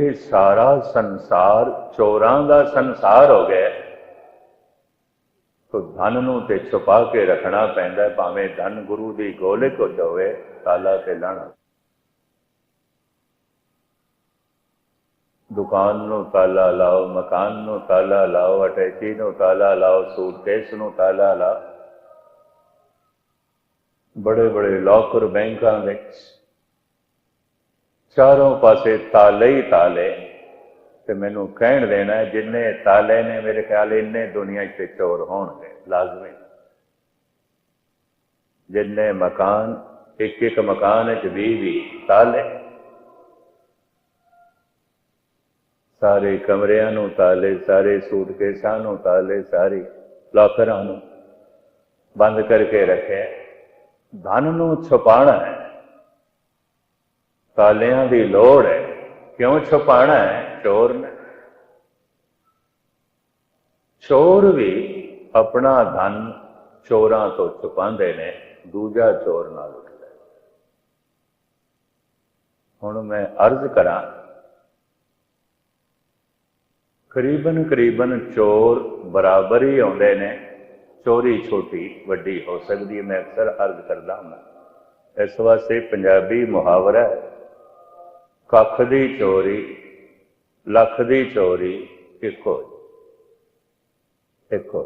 ਕਿ ਸਾਰਾ ਸੰਸਾਰ ਚੋਰਾਂ ਦਾ ਸੰਸਾਰ ਹੋ ਗਿਆ ਤੋ ਧਨ ਨੂੰ ਤੇ ਛੁਪਾ ਕੇ ਰੱਖਣਾ ਪੈਂਦਾ ਭਾਵੇਂ ਧਨ ਗੁਰੂ ਦੀ ਗੋਲਕ ਹੋਵੇ ਤਾਲਾ ਤੇ ਲਾਣਾ। ਦੁਕਾਨ ਨੂੰ ਤਾਲਾ ਲਾਓ, ਮਕਾਨ ਨੂੰ ਤਾਲਾ ਲਾਓ, ਅਟੈਚੀ ਨੂੰ ਤਾਲਾ ਲਾਓ, ਸੂਟਕੇਸ ਨੂੰ ਤਾਲਾ ਲਾਓ। ਬੜੇ ਬੜੇ ਲੋਕਰ ਬੈਂਕਾਂ ਵਿੱਚ ਚਾਰੋਂ ਪਾਸੇ ਤਾਲੇ ਹੀ ਤਾਲੇ ਤੇ ਮੈਨੂੰ ਕਹਿਣ ਦੇਣਾ ਜਿੰਨੇ ਤਾਲੇ ਨੇ ਮੇਰੇ ਖਿਆਲ ਇੰਨੇ ਦੁਨੀਆ 'ਚ ਚੋਰ ਹੋਣਗੇ, ਲਾਜ਼ਮੀ। ਜਿੰਨੇ ਮਕਾਨ, ਇੱਕ ਇੱਕ ਮਕਾਨ 'ਚ 20 20 ਤਾਲੇ, ਸਾਰੇ ਕਮਰਿਆਂ ਨੂੰ ਤਾਲੇ, ਸਾਰੇ ਸੂਟਕੇਸਾਂ ਨੂੰ ਤਾਲੇ, ਸਾਰੀ ਲਾਕਰਾਂ ਨੂੰ ਬੰਦ ਕਰਕੇ ਰੱਖਿਆ। ਧਨ ਨੂੰ ਛੁਪਾਣਾ ਹੈ। ਤਾਲਿਆਂ ਦੀ ਲੋੜ ਹੈ। ਕਿਉਂ ਛੁਪਾਣਾ ਹੈ? ਚੋਰ ਨੇ। ਚੋਰ ਵੀ ਆਪਣਾ ਧਨ ਚੋਰਾਂ ਤੋਂ ਛੁਪਾਉਂਦੇ ਨੇ, ਦੂਜਾ ਚੋਰ ਨਾਲ ਉੱਠਦਾ ਹੁਣ ਮੈਂ ਅਰਜ਼ ਕਰਾਂ, ਕਰੀਬਨ ਕਰੀਬਨ ਚੋਰ ਬਰਾਬਰ ਹੀ ਆਉਂਦੇ ਨੇ। ਚੋਰੀ ਛੋਟੀ ਵੱਡੀ ਹੋ ਸਕਦੀ ਹੈ, ਮੈਂ ਅਕਸਰ ਅਰਜ਼ ਕਰਦਾ ਹਾਂ। ਇਸ ਵਾਸਤੇ ਪੰਜਾਬੀ ਮੁਹਾਵਰਾ ਹੈ। ਕੱਖ ਦੀ ਚੋਰੀ, ਲੱਖ ਦੀ ਚੋਰੀ ਇੱਕੋ ਇੱਕੋ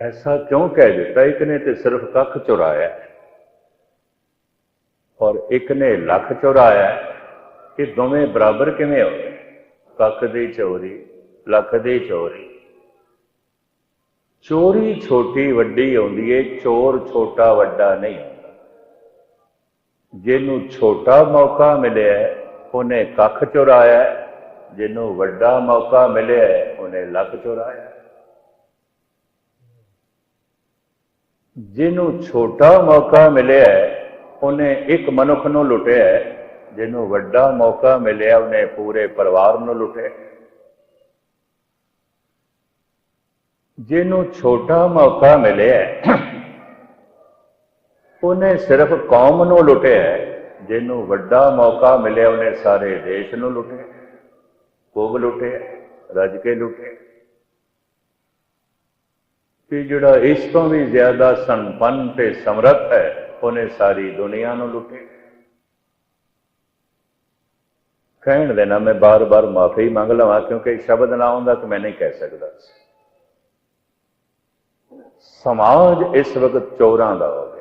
ਐਸਾ ਕਿਉਂ ਕਹਿ ਦਿੱਤਾ? ਇੱਕ ਨੇ ਤੇ ਸਿਰਫ ਕੱਖ ਚੁਰਾਇਆ ਔਰ ਇੱਕ ਨੇ ਲੱਖ ਚੁਰਾਇਆ ਇਹ ਦੋਵੇਂ ਬਰਾਬਰ ਕਿਵੇਂ ਹੋ ਗਏ? ਕੱਖ ਦੀ ਚੋਰੀ, ਲੱਖ ਦੀ ਚੋਰੀ। ਚੋਰੀ ਛੋਟੀ ਵੱਡੀ ਹੁੰਦੀ ਏ, ਚੋਰ ਛੋਟਾ ਵੱਡਾ ਨਹੀਂ। ਜਿਹਨੂੰ ਛੋਟਾ ਮੌਕਾ ਮਿਲਿਆ ਉਹਨੇ ਕੱਖ ਚੁਰਾਇਆ ਜਿਹਨੂੰ ਵੱਡਾ ਮੌਕਾ ਮਿਲਿਆ ਉਹਨੇ ਲੱਖ ਚੁਰਾਇਆ ਜਿਹਨੂੰ ਛੋਟਾ ਮੌਕਾ ਮਿਲਿਆ ਉਹਨੇ ਇੱਕ ਮਨੁੱਖ ਨੂੰ ਲੁੱਟਿਆ ਜਿਹਨੂੰ ਵੱਡਾ ਮੌਕਾ ਮਿਲਿਆ, ਉਹਨੇ ਪੂਰੇ ਪਰਿਵਾਰ ਨੂੰ ਲੁੱਟਿਆ ਜਿਹਨੂੰ ਛੋਟਾ ਮੌਕਾ ਮਿਲਿਆ ਉਹਨੇ ਸਿਰਫ ਕੌਮ ਨੂੰ ਲੁੱਟਿਆ ਜਿਹਨੂੰ ਵੱਡਾ ਮੌਕਾ ਮਿਲਿਆ, ਉਹਨੇ ਸਾਰੇ ਦੇਸ਼ ਨੂੰ ਲੁੱਟਿਆ ਕੋਗ ਲੁੱਟਿਆ, ਰੱਜ ਕੇ ਲੁੱਟਿਆ। ਕਿ ਜਿਹੜਾ ਇਸ ਤੋਂ ਵੀ ਜ਼ਿਆਦਾ ਸੰਪੰਨ ਤੇ ਸਮਰੱਥ ਹੈ, ਉਹਨੇ ਸਾਰੀ ਦੁਨੀਆ ਨੂੰ ਲੁੱਟਿਆ। ਕਹਿਣ ਦੇਣਾ ਮੈਂ ਬਾਰ-ਬਾਰ ਮਾਫੀ ਮੰਗ ਲਵਾਂ, ਕਿਉਂਕਿ ਸ਼ਬਦ ਨਾ ਆਉਂਦਾ ਤਾਂ ਮੈਂ ਨਹੀਂ ਕਹਿ ਸਕਦਾ। ਸਮਾਜ ਇਸ ਵਕਤ ਚੋਰਾਂ ਦਾ ਹੋ ਗਿਆ।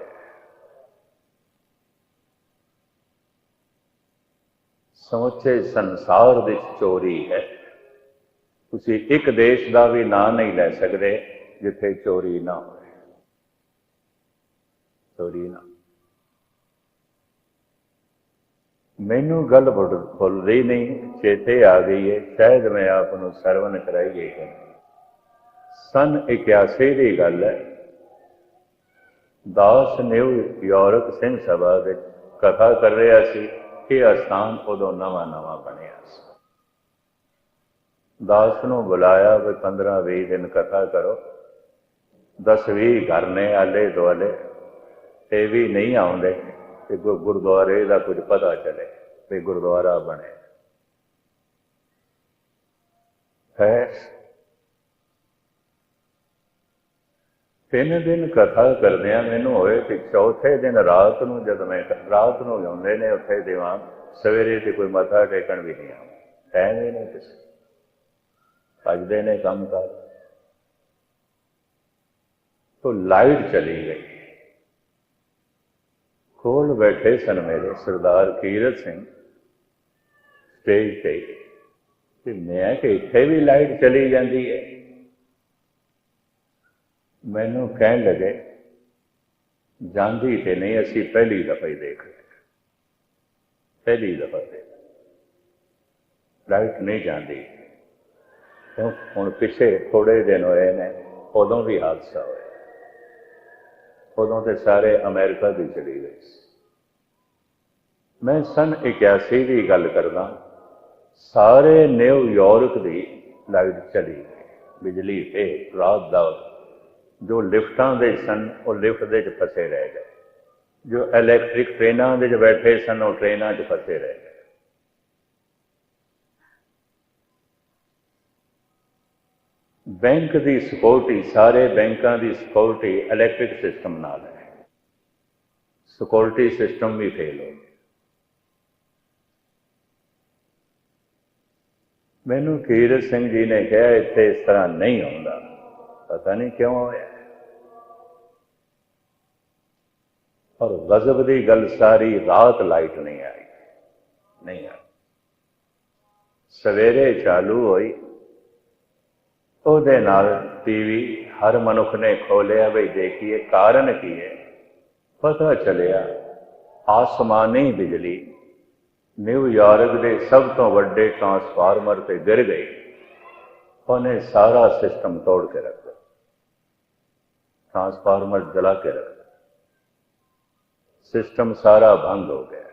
ਸਮੁੱਚੇ ਸੰਸਾਰ ਵਿੱਚ ਚੋਰੀ ਹੈ। ਤੁਸੀਂ ਇੱਕ ਦੇਸ਼ ਦਾ ਵੀ ਨਾਂ ਨਹੀਂ ਲੈ ਸਕਦੇ ਜਿੱਥੇ ਚੋਰੀ ਨਾ ਹੋਵੇ। ਚੋਰੀ ਨਾ। ਮੈਨੂੰ ਗੱਲ ਭੁੱਲ ਰਹੀ ਨਹੀਂ, ਚੇਤੇ ਆ ਗਈ ਹੈ ਸ਼ਾਇਦ ਮੈਂ ਆਪ ਨੂੰ ਸਰਵਨ ਹੈ ਸਨ 81 ਦੀ ਗੱਲ ਹੈ। ਦਾਸ ਨਿਊ ਯਾਰਕ ਸਿੰਘ ਸਭਾ ਵਿੱਚ ਕਥਾ ਕਰ ਰਿਹਾ ਸੀ। ਕਿ ਅਸਥਾਨ ਉਦੋਂ ਨਵਾਂ ਨਵਾਂ ਬਣਿਆ ਸੀ। ਦਾਸ ਨੂੰ ਬੁਲਾਇਆ ਵੀ 15 20 ਦਿਨ ਕਥਾ ਕਰੋ। 10 20 ਘਰ ਨੇ ਆਲੇ ਦੁਆਲੇ, ਤੇ ਵੀ ਨਹੀਂ ਆਉਂਦੇ ਤੇ ਗੁਰਦੁਆਰੇ ਦਾ ਕੁਝ ਪਤਾ ਚੱਲੇ ਵੀ ਗੁਰਦੁਆਰਾ ਬਣੇ ਹੈ ਤਿੰਨ ਦਿਨ ਕਥਾ ਕਰਦਿਆਂ ਮੈਨੂੰ ਹੋਏ ਕਿ ਚੌਥੇ ਦਿਨ ਰਾਤ ਨੂੰ ਜਦ ਮੈਂ ਰਾਤ ਨੂੰ ਜਾਂਦੇ ਨੇ ਉੱਥੇ ਦੀਵਾਨ, ਸਵੇਰੇ ਤੇ ਕੋਈ ਮੱਥਾ ਟੇਕਣ ਵੀ ਨਹੀਂ ਆਉਂਦਾ। ਟਾਈਮ ਹੀ ਨਹੀਂ ਕਿਸੇ। ਭਜਦੇ ਨੇ ਕੰਮ ਕਰ। ਤੋ ਲਾਈਟ ਚਲੀ ਗਈ। ਕੋਲ ਬੈਠੇ ਸਨ ਮੇਰੇ ਸਰਦਾਰ ਕੀਰਤ ਸਿੰਘ। ਸਟੇਜ ਤੇ। ਤੇ ਮੈਂ ਕਿ ਇੱਥੇ ਵੀ ਲਾਈਟ ਚਲੀ ਜਾਂਦੀ ਹੈ? ਮੈਨੂੰ ਕਹਿਣ ਲੱਗੇ, ਜਾਂਦੀ ਤੇ ਨਹੀਂ, ਅਸੀਂ ਪਹਿਲੀ ਦਫਾ ਹੀ ਦੇਖ ਰਹੇ ਪਹਿਲੀ ਦਫਾ ਦੇਖ ਲਾਈਟ ਨਹੀਂ ਜਾਂਦੀ। ਕਿਉਂ? ਹੁਣ ਪਿੱਛੇ ਥੋੜੇ ਦਿਨ ਹੋਏ ਨੇ, ਉਦੋਂ ਵੀ ਹਾਦਸਾ ਹੋਇਆ। ਉਦੋਂ ਤੇ ਸਾਰੇ ਅਮਰੀਕਾ ਦੀ ਚਲੀ ਗਈ ਮੈਂ ਸਨ 81 ਦੀ ਗੱਲ ਕਰਦਾ, ਸਾਰੇ ਨਿਊਯਾਰਕ ਦੀ ਲਾਈਟ ਚਲੀ ਗਈ। ਬਿਜਲੀ ਤੇ ਰਾਤ ਦਾ ਜੋ ਲਿਫਟਾਂ ਦੇ ਸਨ, ਉਹ ਲਿਫਟ ਦੇ ਚ ਫਸੇ ਰਹਿ ਗਏ। ਜੋ ਇਲੈਕਟ੍ਰਿਕ ਟ੍ਰੇਨਾਂ ਦੇ ਵਿੱਚ ਬੈਠੇ ਸਨ, ਉਹ ਟ੍ਰੇਨਾਂ 'ਚ ਫਸੇ ਰਹਿ ਗਏ। ਬੈਂਕ ਦੀ ਸਿਕਿਉਰਿਟੀ ਸਾਰੇ ਬੈਂਕਾਂ ਦੀ ਸਿਕਿਉਰਿਟੀ ਇਲੈਕਟ੍ਰਿਕ ਸਿਸਟਮ ਨਾਲ ਹੈ। ਸਿਕਿਉਰਿਟੀ ਸਿਸਟਮ ਵੀ ਫੇਲ ਹੋ ਗਿਆ ਮੈਨੂੰ ਕੀਰਤ ਸਿੰਘ ਜੀ ਨੇ ਕਿਹਾ, ਇੱਥੇ ਇਸ ਤਰ੍ਹਾਂ ਨਹੀਂ ਹੁੰਦਾ ਪਤਾ ਨਹੀਂ ਕਿਉਂ ਹੋਇਆ ਪਰ ਗਜ਼ਬ ਦੀ ਗੱਲ ਸਾਰੀ ਰਾਤ ਲਾਈਟ ਨਹੀਂ ਆਈ। ਨਹੀਂ ਆਈ। ਸਵੇਰੇ ਚਾਲੂ ਹੋਈ। ਉਹਦੇ ਨਾਲ ਟੀਵੀ ਹਰ ਮਨੁੱਖ ਨੇ ਖੋਲਿਆ ਵੀ ਦੇਖੀਏ ਕਾਰਨ ਕੀ ਹੈ। ਪਤਾ ਚੱਲਿਆ, ਆਸਮਾਨੀ ਬਿਜਲੀ ਨਿਊਯਾਰਕ ਦੇ ਸਭ ਤੋਂ ਵੱਡੇ ਟਰਾਂਸਫਾਰਮਰ ਤੇ ਗਿਰ ਗਈ। ਉਹਨੇ ਸਾਰਾ ਸਿਸਟਮ ਤੋੜ ਕੇ ਰੱਖ ਦਿੱਤਾ। ਟਰਾਂਸਫਾਰਮਰ ਜਲਾ ਕੇ ਰੱਖ ਦਿੱਤਾ ਸਿਸਟਮ ਸਾਰਾ ਬੰਦ ਹੋ ਗਿਆ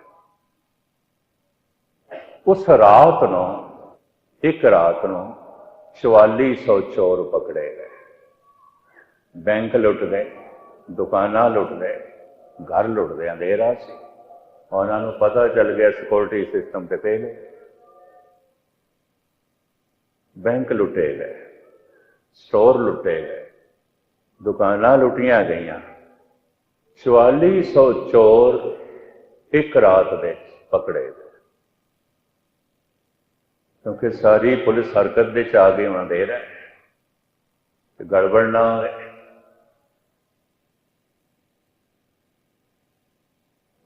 ਉਸ ਰਾਤ ਨੂੰ ਇੱਕ ਰਾਤ ਨੂੰ 4400 ਚੋਰ ਪਕੜੇ ਗਏ ਬੈਂਕ ਲੁੱਟ ਗਏ ਦੁਕਾਨਾਂ ਲੁੱਟ ਗਏ ਘਰ ਲੁੱਟ ਗਏ ਅੰਧੇਰਾ ਸੀ ਉਹਨਾਂ ਨੂੰ ਪਤਾ ਚੱਲ ਗਿਆ ਸਿਕਿਉਰਿਟੀ ਸਿਸਟਮ ਤੇ ਫੇਲ ਹੈ ਬੈਂਕ ਲੁੱਟੇ ਗਏ ਸਟੋਰ ਲੁੱਟੇ ਗਏ ਦੁਕਾਨਾਂ ਲੁੱਟੀਆਂ ਗਈਆਂ। 4400 ਚੋਰ ਇੱਕ ਰਾਤ ਵਿੱਚ ਪਕੜੇ ਗਏ। ਕਿਉਂਕਿ ਸਾਰੀ ਪੁਲਿਸ ਹਰਕਤ ਦੇ ਚ ਆ ਗਈ ਉਹਨਾਂ ਦੇ ਹੈ ਤੇ ਗੜਬੜ ਨਾ ਹੋਵੇ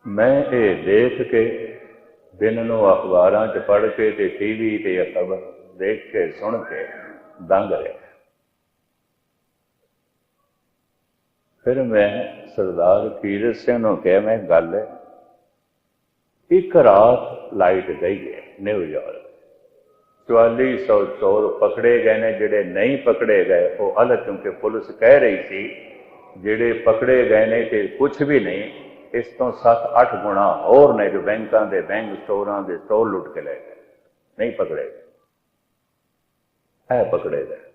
ਮੈਂ ਇਹ ਦੇਖ ਕੇ ਦਿਨ ਨੂੰ ਅਖਬਾਰਾਂ 'ਚ ਪੜ੍ਹ ਕੇ ਤੇ ਟੀਵੀ ਤੇ ਖਬਰ ਦੇਖ ਕੇ ਸੁਣ ਕੇ ਦੰਗ ਰਿਹਾ। ਫਿਰ ਮੈਂ ਸਰਦਾਰ ਕੀਰਤ ਸਿੰਘ ਨੂੰ ਕਿਹਾ, ਮੈਂ ਗੱਲ ਹੈ, ਇੱਕ ਰਾਤ ਲਾਈਟ ਗਈ ਹੈ ਨਿਊਯਾਰਕ 4400 ਚੋਰ ਪਕੜੇ ਗਏ ਨੇ, ਜਿਹੜੇ ਨਹੀਂ ਪਕੜੇ ਗਏ, ਉਹ ਅਲੱਗ ਕਿਉਂਕਿ ਪੁਲਿਸ ਕਹਿ ਰਹੀ ਸੀ, ਜਿਹੜੇ ਪਕੜੇ ਗਏ ਨੇ ਤੇ ਕੁਝ ਵੀ ਨਹੀਂ, ਇਸ ਤੋਂ 7-8 ਗੁਣਾ ਹੋਰ ਨੇ ਜੋ ਬੈਂਕਾਂ ਦੇ, ਬੈਂਕ ਸਟੋਰਾਂ ਦੇ ਸਟੋਰ ਲੁੱਟ ਕੇ ਲੈ ਗਏ। ਨਹੀਂ ਪਕੜੇ ਗਏ। ਹੈ ਪਕੜੇ ਗਏ।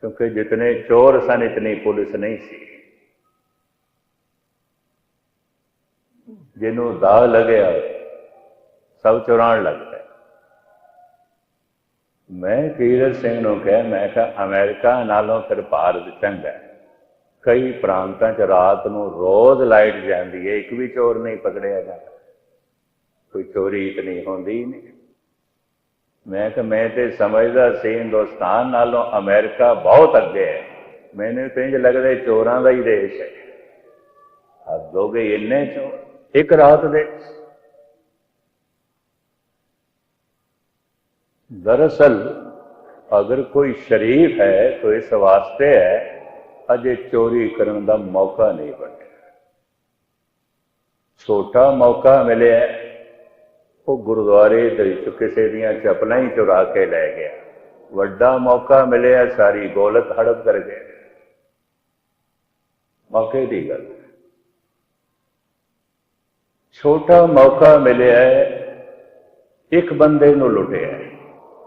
ਕਿਉਂਕਿ ਜਿਤਨੇ ਚੋਰ ਸਨ, ਇਤਨੀ ਪੁਲਿਸ ਨਹੀਂ ਸੀ। ਜਿਹਨੂੰ ਦਾਗ ਲੱਗਿਆ, ਸਭ ਚੁਰਾਣ ਲੱਗਦਾ ਮੈਂ ਕੀਰਤ ਸਿੰਘ ਨੂੰ ਕਿਹਾ, ਮੈਂ ਕਿਹਾ, ਅਮਰੀਕਾ ਨਾਲੋਂ ਫਿਰ ਭਾਰਤ ਚੰਗਾ ਕਈ ਪ੍ਰਾਂਤਾਂ 'ਚ ਰਾਤ ਨੂੰ ਰੋਜ਼ ਲਾਈਟ ਜਾਂਦੀ ਹੈ ਇੱਕ ਵੀ ਚੋਰ ਨਹੀਂ ਪਕੜਿਆ ਜਾਂਦਾ। ਕੋਈ ਚੋਰੀ ਇਤਨੀ ਹੁੰਦੀ ਨਹੀਂ। ਮੈਂ ਕਿ ਮੈਂ ਤੇ ਸਮਝਦਾ ਸੀ, ਹਿੰਦੁਸਤਾਨ ਨਾਲੋਂ ਅਮਰੀਕਾ ਬਹੁਤ ਅੱਗੇ ਹੈ। ਮੈਨੂੰ ਤੇ ਇੰਜ ਲੱਗਦਾ ਚੋਰਾਂ ਦਾ ਹੀ ਦੇਸ਼ ਹੈ। ਹੱਦ ਹੋ ਇੰਨੇ ਚੋਰ, ਇੱਕ ਰਾਤ ਦੇ। ਦਰਅਸਲ, ਅਗਰ ਕੋਈ ਸ਼ਰੀਫ ਹੈ, ਤਾਂ ਇਸ ਵਾਸਤੇ ਹੈ, ਅਜੇ ਚੋਰੀ ਕਰਨ ਦਾ ਮੌਕਾ ਨਹੀਂ ਬਣਿਆ। ਛੋਟਾ ਮੌਕਾ ਮਿਲਿਆ। ਉਹ ਗੁਰਦੁਆਰੇ ਦੇ ਵਿੱਚ ਕਿਸੇ ਦੀਆਂ ਚਪਲਾਂ ਹੀ ਚੁਰਾ ਕੇ ਲੈ ਗਿਆ। ਵੱਡਾ ਮੌਕਾ ਮਿਲਿਆ, ਸਾਰੀ ਗੋਲਕ ਹੜਪ ਕਰ ਗਏ। ਮੌਕੇ ਦੀ ਗੱਲ। ਛੋਟਾ ਮੌਕਾ ਮਿਲਿਆ, ਇੱਕ ਬੰਦੇ ਨੂੰ ਲੁੱਟਿਆ।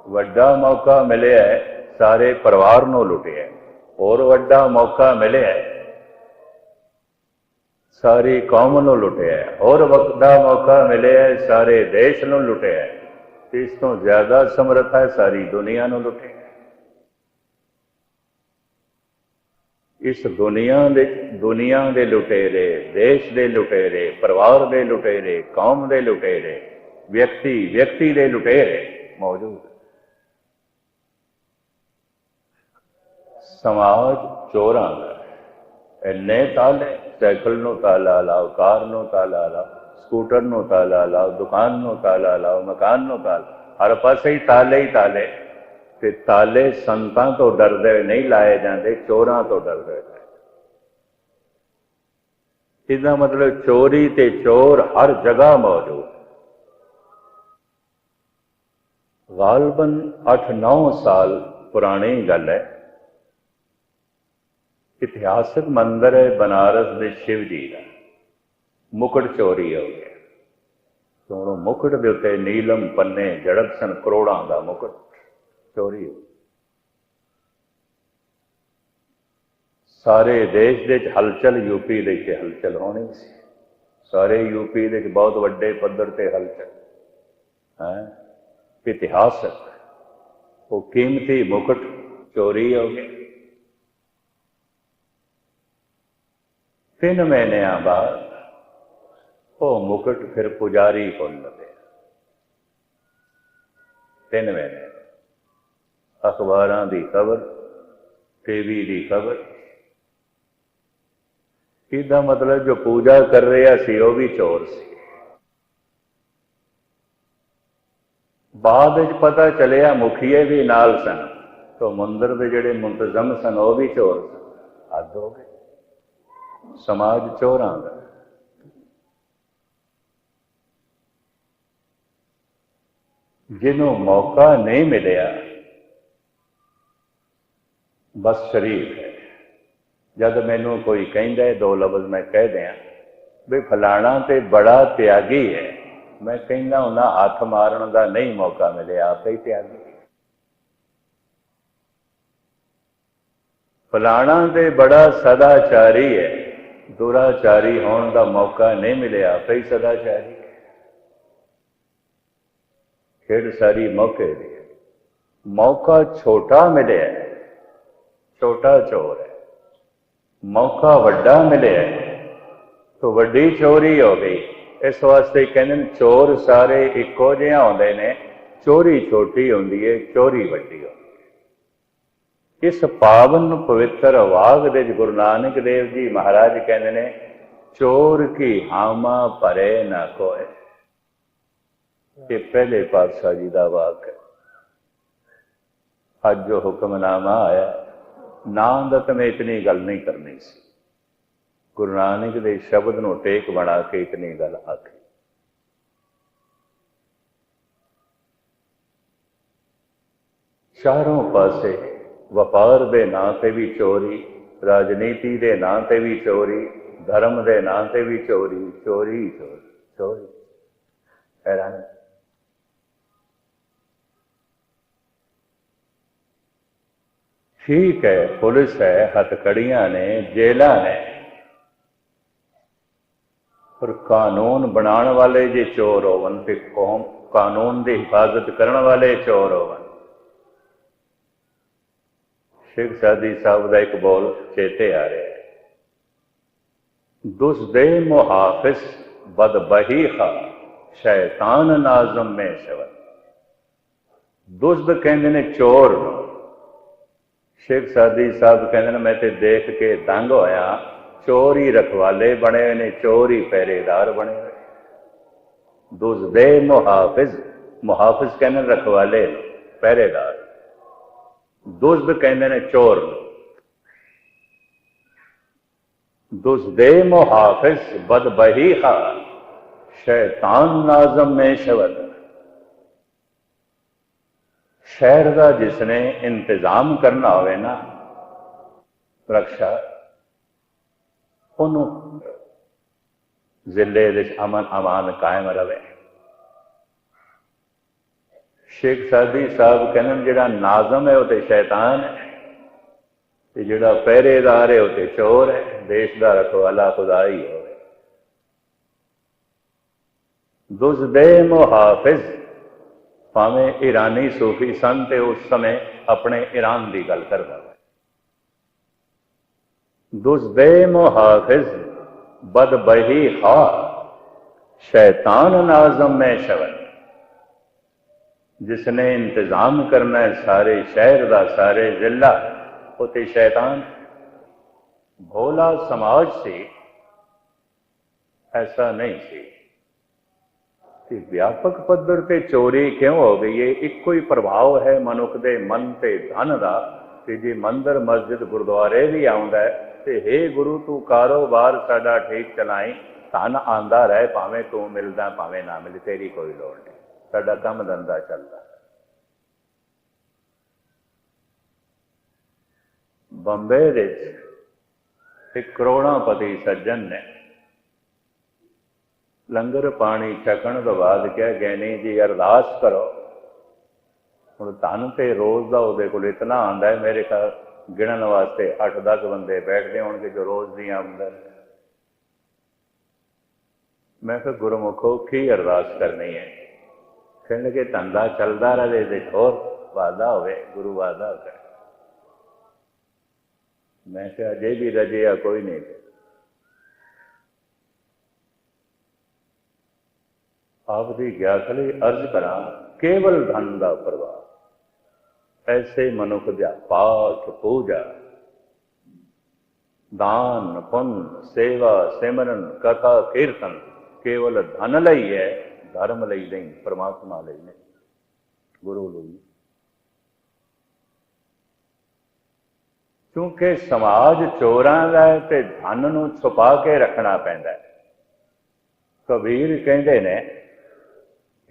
ਵੱਡਾ ਮੌਕਾ ਮਿਲਿਆ, ਸਾਰੇ ਪਰਿਵਾਰ ਨੂੰ ਲੁੱਟਿਆ। ਹੋਰ ਵੱਡਾ ਮੌਕਾ ਮਿਲਿਆ। ਸਾਰੀ ਕੌਮ ਨੂੰ ਲੁੱਟਿਆ ਹੋਰ ਵਕਤ ਦਾ ਮੌਕਾ ਮਿਲਿਆ ਸਾਰੇ ਦੇਸ਼ ਨੂੰ ਲੁੱਟਿਆ ਇਸ ਤੋਂ ਜ਼ਿਆਦਾ ਸਮਰੱਥਾ ਸਾਰੀ ਦੁਨੀਆ ਨੂੰ ਲੁੱਟਿਆ ਇਸ ਦੁਨੀਆ ਦੇ ਦੁਨੀਆ ਦੇ ਲੁਟੇਰੇ ਦੇਸ਼ ਦੇ ਲੁਟੇਰੇ ਪਰਿਵਾਰ ਦੇ ਲੁਟੇਰੇ ਕੌਮ ਦੇ ਲੁਟੇਰੇ ਵਿਅਕਤੀ ਵਿਅਕਤੀ ਦੇ ਲੁਟੇਰੇ ਮੌਜੂਦ ਸਮਾਜ ਚੋਰਾਂ ਦਾ ਇੰਨੇ ਤਾਲੇ ਸਾਈਕਲ ਨੂੰ ਤਾਲਾ ਲਾਓ, ਕਾਰ ਨੂੰ ਤਾਲਾ ਲਾਓ, ਸਕੂਟਰ ਨੂੰ ਤਾਲਾ ਲਾਓ, ਦੁਕਾਨ ਨੂੰ ਤਾਲਾ ਲਾਓ, ਮਕਾਨ ਨੂੰ ਤਾਲਾ ਹਰ ਪਾਸੇ ਹੀ ਤਾਲੇ ਹੀ ਤਾਲੇ। ਤੇ ਤਾਲੇ ਸੰਤਾਂ ਤੋਂ ਡਰਦੇ ਨਹੀਂ ਲਾਏ ਜਾਂਦੇ, ਚੋਰਾਂ ਤੋਂ ਡਰਦੇ ਨੇ ਇਹਦਾ ਮਤਲਬ ਚੋਰੀ ਤੇ ਚੋਰ ਹਰ ਜਗ੍ਹਾ ਮੌਜੂਦ। ਗਾਲਬਨ 8-9 ਸਾਲ ਪੁਰਾਣੀ ਗੱਲ ਹੈ। ਇਤਿਹਾਸਕ ਮੰਦਰ ਹੈ ਬਨਾਰਸ ਦੇ ਸ਼ਿਵ ਜੀ ਦਾ। ਮੁਕਟ ਚੋਰੀ ਹੋ ਗਿਆ। ਸੋਹਣੋ ਮੁਕਟ ਦੇ ਉੱਤੇ ਨੀਲਮ ਪੰਨੇ ਜੜਕ ਸਨ ਕਰੋੜਾਂ ਦਾ ਮੁਕਟ ਚੋਰੀ ਹੋ ਸਾਰੇ ਦੇਸ਼ ਦੇ ਵਿੱਚ ਹਲਚਲ ਯੂਪੀ ਦੇ ਵਿੱਚ ਹਲਚਲ ਹੋਣੀ ਸੀ। ਸਾਰੇ ਯੂਪੀ ਦੇ ਵਿੱਚ ਬਹੁਤ ਵੱਡੇ ਪੱਧਰ ਤੇ ਹਲਚਲ। ਹੈ? ਇਤਿਹਾਸਕ। ਉਹ ਕੀਮਤੀ ਮੁਕਟ ਚੋਰੀ ਹੋ ਗਿਆ। ਤਿੰਨ ਮਹੀਨਿਆਂ ਬਾਅਦ ਉਹ ਮੁਕਟ ਫਿਰ ਪੁਜਾਰੀ ਕੋਲ ਲੱਭਿਆ ਤਿੰਨ ਮਹੀਨੇ ਅਖਬਾਰਾਂ ਦੀ ਖਬਰ, ਟੀਵੀ ਦੀ ਖਬਰ। ਇਹਦਾ ਮਤਲਬ ਜੋ ਪੂਜਾ ਕਰ ਰਿਹਾ ਸੀ, ਉਹ ਵੀ ਚੋਰ ਸੀ। ਬਾਅਦ ਵਿੱਚ ਪਤਾ ਚੱਲਿਆ ਮੁਖੀਏ ਵੀ ਨਾਲ ਸਨ, ਤੋਂ ਮੰਦਰ ਦੇ ਜਿਹੜੇ ਮੁੰਤਜ਼ਮ ਸਨ, ਉਹ ਵੀ ਚੋਰ ਸਨ। ਹੱਦ ਹੋ ਗਏ ਸਮਾਜ ਚੋਰਾਂ ਦਾ। ਜਿਹਨੂੰ ਮੌਕਾ ਨਹੀਂ ਮਿਲਿਆ, ਬਸ ਸ਼ਰੀਫ ਹੈ। ਜਦ ਮੈਨੂੰ ਕੋਈ ਕਹਿੰਦਾ ਹੈ, ਦੋ ਲਫ਼ਜ਼ ਮੈਂ ਕਹਿ ਦਿਆਂ, ਵੀ ਫਲਾਣਾ ਤੇ ਬੜਾ ਤਿਆਗੀ ਹੈ। ਮੈਂ ਕਹਿੰਦਾ ਉਹਨਾਂ ਹੱਥ ਮਾਰਨ ਦਾ ਨਹੀਂ ਮੌਕਾ ਮਿਲਿਆ, ਆਪੇ ਹੀ ਤਿਆਗੀ। ਫਲਾਣਾ ਤੇ ਬੜਾ ਸਦਾਚਾਰੀ ਹੈ। ਦੁਰਾਚਾਰੀ ਹੋਣ ਦਾ ਮੌਕਾ ਨਹੀਂ ਮਿਲਿਆ। ਆਪੇ ਸਦਾਚਾਰੀ ਖੇਡ ਸਾਰੀ ਮੌਕੇ ਦੀ ਮੌਕਾ ਛੋਟਾ ਮਿਲਿਆ। ਛੋਟਾ ਚੋਰ ਹੈ। ਮੌਕਾ ਵੱਡਾ ਮਿਲਿਆ। ਤਾਂ ਵੱਡੀ ਚੋਰੀ ਹੋ ਗਈ। ਇਸ ਵਾਸਤੇ ਕਹਿੰਦੇ ਨੇ ਚੋਰ ਸਾਰੇ ਇੱਕੋ ਜਿਹੇ ਆਉਂਦੇ ਨੇ। ਚੋਰੀ ਛੋਟੀ ਹੁੰਦੀ ਹੈ ਚੋਰੀ ਵੱਡੀ ਹੁੰਦੀ ਇਸ ਪਾਵਨ ਪਵਿੱਤਰ ਵਾਗ ਦੇ ਗੁਰੂ ਨਾਨਕ ਦੇਵ ਜੀ ਮਹਾਰਾਜ ਕਹਿੰਦੇ ਨੇ, ਚੋਰ ਕੀ ਹਾਮਾ ਭਰੇ ਨਾ ਕੋਏ। ਇਹ ਪਹਿਲੇ ਪਾਤਸ਼ਾਹ ਜੀ ਦਾ ਵਾਕ ਹੈ। ਅੱਜ ਜੋ ਹੁਕਮਨਾਮਾ ਆਇਆ। ਨਾਂ ਦਾ ਤਾਂ ਮੈਂ ਇਤਨੀ ਗੱਲ ਨਹੀਂ ਕਰਨੀ ਸੀ। ਗੁਰੂ ਨਾਨਕ ਦੇ ਸ਼ਬਦ ਨੂੰ ਟੇਕ ਬਣਾ ਕੇ ਇਤਨੀ ਗੱਲ ਆਖੀ। ਚਾਰੋਂ ਪਾਸੇ ਵਪਾਰ ਦੇ ਨਾਂ ਤੇ ਵੀ ਚੋਰੀ, ਰਾਜਨੀਤੀ ਦੇ ਨਾਂ ਤੇ ਵੀ ਚੋਰੀ, ਧਰਮ ਦੇ ਨਾਂ ਤੇ ਵੀ ਚੋਰੀ ਚੋਰੀ ਚੋਰੀ ਚੋਰੀ। ਹੈਰਾਨ। ਠੀਕ ਹੈ, ਪੁਲਿਸ ਹੈ, ਹੱਥਕੜੀਆਂ ਨੇ ਜੇਲਾਂ ਨੇ। ਪਰ ਕਾਨੂੰਨ ਬਣਾਉਣ ਵਾਲੇ ਜੇ ਚੋਰ ਹੋਵਨ ਤੇ ਕੌਮ, ਕਾਨੂੰਨ ਦੀ ਹਿਫਾਜ਼ਤ ਕਰਨ ਵਾਲੇ ਚੋਰ ਹੋਵਨ ਸ਼ੇਖ ਸਾਦੀ ਸਾਹਿਬ ਦਾ ਇੱਕ ਬੋਲ ਚੇਤੇ ਆ ਰਿਹਾ ਹੈ। ਦੁਸ ਦੇ ਮੁਹਾਫਿਜ਼ ਬਦ ਸ਼ੈਤਾਨ ਨਾਜ਼ਮ ਮੇ ਸ਼ਵਤ ਦੁਸਦ ਕਹਿੰਦੇ ਨੇ ਚੋਰ ਨੂੰ। ਸ਼ੇਖ ਸਾਦੀ ਸਾਹਿਬ ਕਹਿੰਦੇ ਨੇ, ਮੈਂ ਤੇ ਦੇਖ ਕੇ ਦੰਗ ਹੋਇਆ। ਚੋਰ ਹੀ ਰਖਵਾਲੇ ਬਣੇ ਹੋਏ ਨੇ, ਚੋਰ ਹੀ ਪਹਿਰੇਦਾਰ ਬਣੇ ਹੋਏ ਦੁਜ਼ਦੇ ਮੁਹਾਫਿਜ਼ ਮੁਹਾਫਿਜ਼ ਕਹਿੰਦੇ ਨੇ ਰਖਵਾਲੇ ਪਹਿਰੇਦਾਰ। ਦੁਜ਼ਦ ਕਹਿੰਦੇ ਨੇ ਚੋਰ ਦੁਸ਼ਦੇ ਦੁਜ਼ਦੇ ਮੁਹਾਫਿਜ਼ ਬਦਬਹੀਖਾ ਸ਼ੈਤਾਨ ਨਾਜ਼ਮ ਮੇ ਸ਼ਵਤ ਸ਼ਹਿਰ ਦਾ ਜਿਸਨੇ ਇੰਤਜ਼ਾਮ ਕਰਨਾ ਹੋਵੇ ਨਾ ਰੱਖਿਆ ਉਹਨੂੰ ਜ਼ਿਲ੍ਹੇ ਦੇ ਵਿੱਚ ਅਮਨ ਅਮਾਨ ਕਾਇਮ ਰਵੇ ਸ਼ੇਖ ਸਾਦੀ ਸਾਹਿਬ ਕਹਿੰਦੇ ਨੇ ਜਿਹੜਾ ਨਾਜ਼ਮ ਹੈ ਉਹ ਤੇ ਸ਼ੈਤਾਨ ਹੈ ਤੇ ਜਿਹੜਾ ਪਹਿਰੇਦਾਰ ਹੈ ਉਹ ਤੇ ਚੋਰ ਹੈ। ਦੇਸ਼ ਦਾ ਰਖਵਾਲਾ ਖੁਦਾ ਹੀ ਹੋਵੇ। ਦੁਜ਼ਦੇ ਮੁਹਾਫਿਜ਼, ਭਾਵੇਂ ਈਰਾਨੀ ਸੂਫੀ ਸਨ ਤੇ ਉਸ ਸਮੇਂ ਆਪਣੇ ਈਰਾਨ ਦੀ ਗੱਲ ਕਰਦਾ ਹੈ ਦੁਜ਼ਦੇ ਮੁਹਾਫਿਜ਼, ਬਦਬਹੀ ਹਾ ਸ਼ੈਤਾਨ ਨਾਜ਼ਮ ਮੈਂ ਸ਼ਵਨ ਜਿਸਨੇ ਇੰਤਜ਼ਾਮ ਕਰਨਾ ਹੈ, ਸਾਰੇ ਸ਼ਹਿਰ ਦਾ, ਸਾਰੇ ਜ਼ਿਲ੍ਹਾ ਉਹ ਤੇ ਸ਼ੈਤਾਨ। ਭੋਲਾ ਸਮਾਜ ਸੀ, ਐਸਾ ਨਹੀਂ ਸੀ ਕਿ ਵਿਆਪਕ ਪੱਧਰ ਤੇ ਚੋਰੀ ਕਿਉਂ ਹੋ ਗਈ ਹੈ? ਇੱਕੋ ਹੀ ਪ੍ਰਭਾਵ ਹੈ ਮਨੁੱਖ ਦੇ ਮਨ ਤੇ ਧਨ ਦਾ, ਕਿ ਜੇ ਮੰਦਰ, ਮਸਜਿਦ, ਗੁਰਦੁਆਰੇ ਵੀ ਆਉਂਦਾ ਤੇ हे ਗੁਰੂ, ਤੂੰ ਕਾਰੋਬਾਰ ਸਾਡਾ ਠੀਕ ਚਲਾਈ, ਧਨ ਆਂਦਾ ਰਹੇ, ਭਾਵੇਂ ਤੂੰ ਮਿਲਦਾ, ਭਾਵੇਂ ਨਾ ਮਿਲੇ, ਤੇਰੀ ਕੋਈ ਲੋੜ ਨਹੀਂ। ਸਾਡਾ ਕੰਮ ਧੰਦਾ ਚੱਲਦਾ। ਬੰਬੇ ਦੇ ਇੱਕ ਕਰੋੜਾਪਤੀ ਸੱਜਣ ਨੇ ਲੰਗਰ ਪਾਣੀ ਛਕਣ ਤੋਂ ਬਾਅਦ ਕਿਹਾ ਗੈਨੀ ਜੀ ਅਰਦਾਸ ਕਰੋ। ਹੁਣ ਧਨ ਤੇ ਰੋਜ਼ ਦਾ ਉਹਦੇ ਕੋਲ ਇਤਨਾ ਆਂਦਾ ਹੈ, ਮੇਰੇ ਘਰ ਗਿਣਨ ਵਾਸਤੇ 8-10 ਬੰਦੇ ਬੈਠਦੇ ਹੋਣਗੇ ਜੋ ਰੋਜ਼ ਦੀਆਂ ਆਮਦਨ ਮੈਂ ਫਿਰ ਗੁਰਮੁਖੋ, ਕੀ ਅਰਦਾਸ ਕਰਨੀ ਹੈ? ਕਹਿਣ ਲੱਗੇ ਧੰਦਾ ਚੱਲਦਾ ਰਹੇ ਤੇ ਹੋਰ ਵਾਦਾ ਹੋਵੇ, ਗੁਰੂ ਵਾਦਾ ਕਰ ਮੈਂ ਕਿਹਾ ਅਜੇ ਵੀ ਰਜਿਆ ਕੋਈ ਨਹੀਂ। ਆਪ ਦੀ ਗਿਆਸ ਲਈ ਅਰਜ਼ ਕਰਾਂ, ਕੇਵਲ ਧਨ ਦਾ ਪ੍ਰਵਾਹ। ਐਸੇ ਮਨੁੱਖ ਦਾ ਪਾਠ ਪੂਜਾ। ਦਾਨ, ਪੁੰਨ, ਸੇਵਾ, ਸਿਮਰਨ, ਕਥਾ, ਕੀਰਤਨ ਕੇਵਲ ਧਨ ਲਈ ਹੈ। ਧਰਮ ਲਈ ਨਹੀਂ, ਪਰਮਾਤਮਾ ਲਈ ਨਹੀਂ, ਗੁਰੂ ਲਈ ਕਿਉਂਕਿ ਸਮਾਜ ਚੋਰਾਂ ਦਾ ਤੇ ਧਨ ਨੂੰ ਛੁਪਾ ਕੇ ਰੱਖਣਾ ਪੈਂਦਾ ਹੈ। ਕਬੀਰ ਕਹਿੰਦੇ ਨੇ,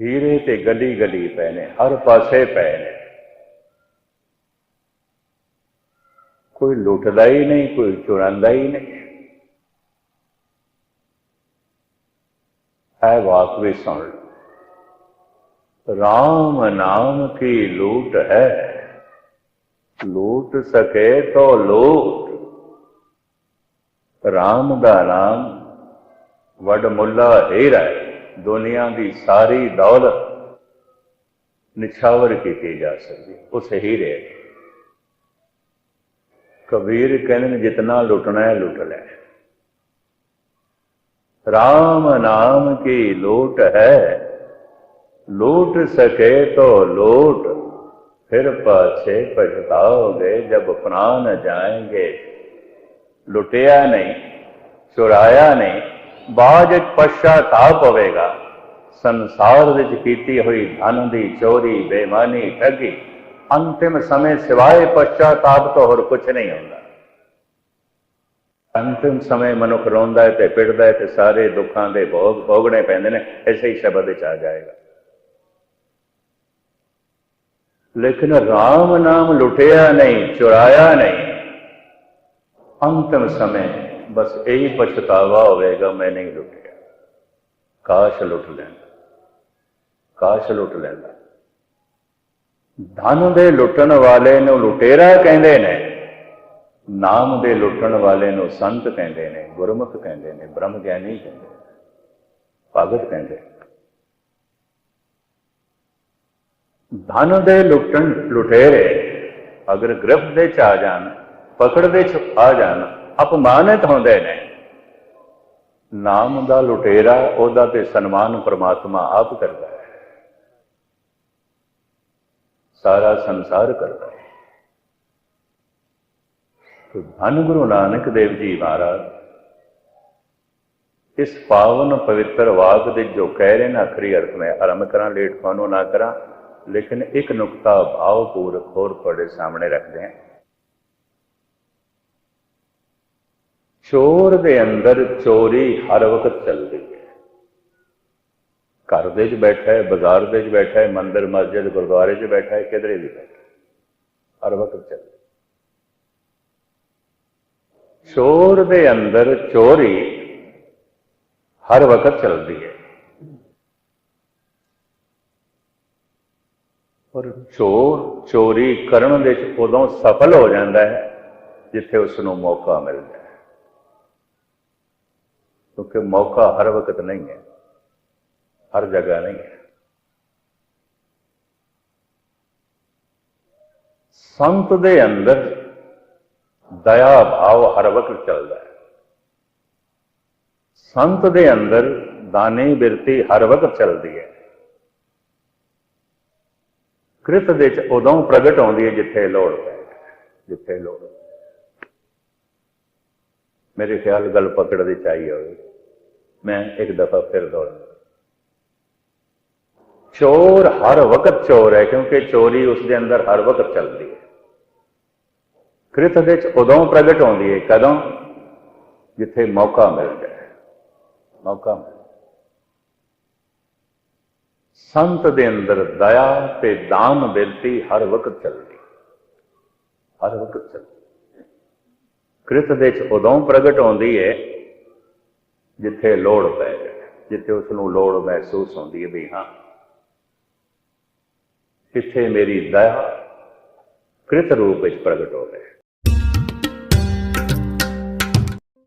ਹੀਰੇ ਤੇ ਗਲੀ ਗਲੀ ਪਏ ਨੇ ਹਰ ਪਾਸੇ ਪਏ ਨੇ ਕੋਈ ਲੁੱਟਦਾ ਹੀ ਨਹੀਂ, ਕੋਈ ਚੁਰਾਂਦਾ ਹੀ ਨਹੀਂ। ਹੈ ਵਾਕ ਵੀ ਸੁਣ ਲਓ। ਰਾਮ ਨਾਮ ਕੀ ਲੂਟ ਹੈ? ਲੂਟ ਸਕੇ ਤੋ ਲੂਟ। ਰਾਮ ਦਾ ਨਾਮ ਵਡ ਮੁੱਲਾ ਹੀਰਾ ਹੈ। ਦੁਨੀਆ ਦੀ ਸਾਰੀ ਦੌਲਤ ਨਿਛਾਵਰ ਕੀਤੀ ਜਾ ਸਕਦੀ, ਉਸ ਹੀਰੇ ਕਬੀਰ ਕਹਿੰਦੇ ਨੇ, ਜਿਤਨਾ ਲੁੱਟਣਾ ਹੈ, ਲੁੱਟ ਲੈ। ਰਾਮ ਨਾਮ ਕੀ ਲੂਟ ਹੈ लूट सके तो लूट फिर पाछे पछताओगे जब प्राण जाएंगे ਲੁੱਟਿਆ ਨਹੀਂ ਚੁਰਾਇਆ ਨਹੀਂ ਬਾਅਦ ਵਿੱਚ ਪਛਤਾਪ ਹੋਵੇਗਾ ਸੰਸਾਰ ਵਿੱਚ ਕੀਤੀ ਹੋਈ ਧਨ ਦੀ ਚੋਰੀ ਬੇਈਮਾਨੀ ਠੱਗੀ ਅੰਤਿਮ ਸਮੇਂ ਸਿਵਾਏ ਪਛਤਾਪ ਤੋਂ ਹੋਰ ਕੁਝ ਨਹੀਂ ਹੁੰਦਾ ਅੰਤਿਮ ਸਮੇਂ ਮਨੁੱਖ ਰੋਂਦਾ ਹੈ ਤੇ ਪਿੜਦਾ ਹੈ ਤੇ ਸਾਰੇ ਦੁੱਖਾਂ ਦੇ ਭੋਗ ਭੋਗਣੇ ਪੈਂਦੇ ਨੇ ਐਸੇ ਹੀ ਸ਼ਬਦ ਚ ਆ ਜਾਏਗਾ। ਲੇਕਿਨ ਰਾਮ ਨਾਮ ਲੁੱਟਿਆ ਨਹੀਂ, ਚੁਰਾਇਆ ਨਹੀਂ। ਅੰਤਮ ਸਮੇਂ ਬਸ ਇਹੀ ਪਛਤਾਵਾ ਹੋਵੇਗਾ, ਮੈਂ ਨਹੀਂ ਲੁੱਟਿਆ। ਕਾਸ਼ ਲੁੱਟ ਲੈਂਦਾ। ਕਾਸ਼ ਲੁੱਟ ਲੈਂਦਾ। ਧਨ ਦੇ ਲੁੱਟਣ ਵਾਲੇ ਨੂੰ ਲੁਟੇਰਾ ਕਹਿੰਦੇ ਨੇ। ਨਾਮ ਦੇ ਲੁੱਟਣ ਵਾਲੇ ਨੂੰ ਸੰਤ ਕਹਿੰਦੇ ਨੇ, ਗੁਰਮੁਖ ਕਹਿੰਦੇ ਨੇ, ਬ੍ਰਹਮ ਗਿਆਨੀ ਕਹਿੰਦੇ ਨੇ, ਭਗਤ ਕਹਿੰਦੇ ਧਨ ਦੇ ਲੁੱਟਣ ਲੁਟੇਰੇ ਅਗਰ ਗ੍ਰਿਫਤ ਦੇ ਚ ਆ ਜਾਣ, ਪਕੜ ਦੇ ਚ ਆ ਜਾਣ, ਅਪਮਾਨਿਤ ਹੁੰਦੇ ਨੇ। ਨਾਮ ਦਾ ਲੁਟੇਰਾ ਉਹਦਾ ਤੇ ਸਨਮਾਨ ਪ੍ਰਮਾਤਮਾ ਆਪ ਕਰਦਾ ਹੈ। ਸਾਰਾ ਸੰਸਾਰ ਕਰਦਾ ਹੈ। ਧੰਨ ਗੁਰੂ ਨਾਨਕ ਦੇਵ ਜੀ ਮਹਾਰਾਜ, ਇਸ ਪਾਵਨ ਪਵਿੱਤਰ ਵਾਕ ਦੇ ਜੋ ਕਹਿ ਰਹੇ ਨੇ ਅਖਰੀ ਅਰਥ ਮੈਂ ਆਰੰਭ ਕਰਾਂ, ਲੇਟ ਤੁਹਾਨੂੰ ਨਾ ਕਰਾਂ, ਲੇਕਿਨ ਇੱਕ ਨੁਕਤਾ ਭਾਵਪੂਰਕ ਹੋਰ ਤੁਹਾਡੇ ਸਾਹਮਣੇ ਰੱਖਦੇ ਹਾਂ। ਚੋਰ ਦੇ ਅੰਦਰ ਚੋਰੀ ਹਰ ਵਕਤ ਚੱਲਦੀ ਹੈ। ਘਰ ਦੇ ਚ ਬੈਠਾ ਹੈ, ਬਾਜ਼ਾਰ ਦੇ ਚ ਬੈਠਾ ਹੈ, ਮੰਦਿਰ, ਮਸਜਿਦ, ਗੁਰਦੁਆਰੇ 'ਚ ਬੈਠਾ ਹੈ, ਕਿਧਰੇ ਵੀ ਬੈਠਾ ਹਰ ਵਕਤ ਚੱਲਦੀ ਚੋਰ ਦੇ ਅੰਦਰ ਚੋਰੀ ਹਰ ਵਕਤ ਚੱਲਦੀ ਹੈ। ਪਰ ਚੋਰ ਚੋਰੀ ਕਰਨ ਦੇ ਵਿੱਚ ਉਦੋਂ ਸਫਲ ਹੋ ਜਾਂਦਾ ਹੈ, ਜਿੱਥੇ ਉਸ ਨੂੰ ਮੌਕਾ ਮਿਲਦਾ ਹੈ। ਕਿਉਂਕਿ ਮੌਕਾ ਹਰ ਵਕਤ ਨਹੀਂ ਹੈ, ਹਰ ਜਗ੍ਹਾ ਨਹੀਂ ਹੈ। ਸੰਤ ਦੇ ਅੰਦਰ ਦਇਆ ਭਾਵ ਹਰ ਵਕਤ ਚੱਲਦਾ ਹੈ। ਸੰਤ ਦੇ ਅੰਦਰ ਦਾਨੀ ਬਿਰਤੀ ਹਰ ਵਕਤ ਚੱਲਦੀ ਹੈ। ਕ੍ਰਿਤ ਦੇ ਚ ਉਦੋਂ ਪ੍ਰਗਟ ਆਉਂਦੀ ਹੈ ਜਿੱਥੇ ਲੋੜ ਪੈ ਜਿੱਥੇ ਲੋੜ ਮੇਰੇ ਖਿਆਲ ਗੱਲ ਪਕੜ ਦੀ ਚਾਹੀਏ ਹੋਵੇ। ਮੈਂ ਇੱਕ ਦਫਾ ਫਿਰ ਦੌੜ। ਚੋਰ ਹਰ ਵਕਤ ਚੋਰ ਹੈ ਕਿਉਂਕਿ ਚੋਰੀ ਉਸ ਦੇ ਅੰਦਰ ਹਰ ਵਕਤ ਚੱਲਦੀ ਹੈ। ਕ੍ਰਿਤ ਵਿੱਚ ਉਦੋਂ ਪ੍ਰਗਟ ਆਉਂਦੀ ਹੈ ਕਦੋਂ? ਜਿੱਥੇ ਮੌਕਾ ਮਿਲ ਜਾਏ। ਮੌਕਾ ਮਿਲਦਾ ਸੰਤ ਦੇ ਅੰਦਰ ਦਇਆ ਤੇ ਦਾਨ ਬੇਨਤੀ ਹਰ ਵਕਤ ਚੱਲਦੀ ਹਰ ਵਕਤ ਚੱਲਦੀ ਕ੍ਰਿਤ ਵਿੱਚ ਉਦੋਂ ਪ੍ਰਗਟ ਆਉਂਦੀ ਹੈ ਜਿੱਥੇ ਲੋੜ ਪੈ ਜਾਏ। ਜਿੱਥੇ ਉਸ ਨੂੰ ਲੋੜ ਮਹਿਸੂਸ ਹੁੰਦੀ ਹੈ ਵੀ ਹਾਂ, ਇੱਥੇ ਮੇਰੀ ਦਇਆ ਕ੍ਰਿਤ ਰੂਪ ਵਿੱਚ ਪ੍ਰਗਟ ਹੋ ਰਹੀ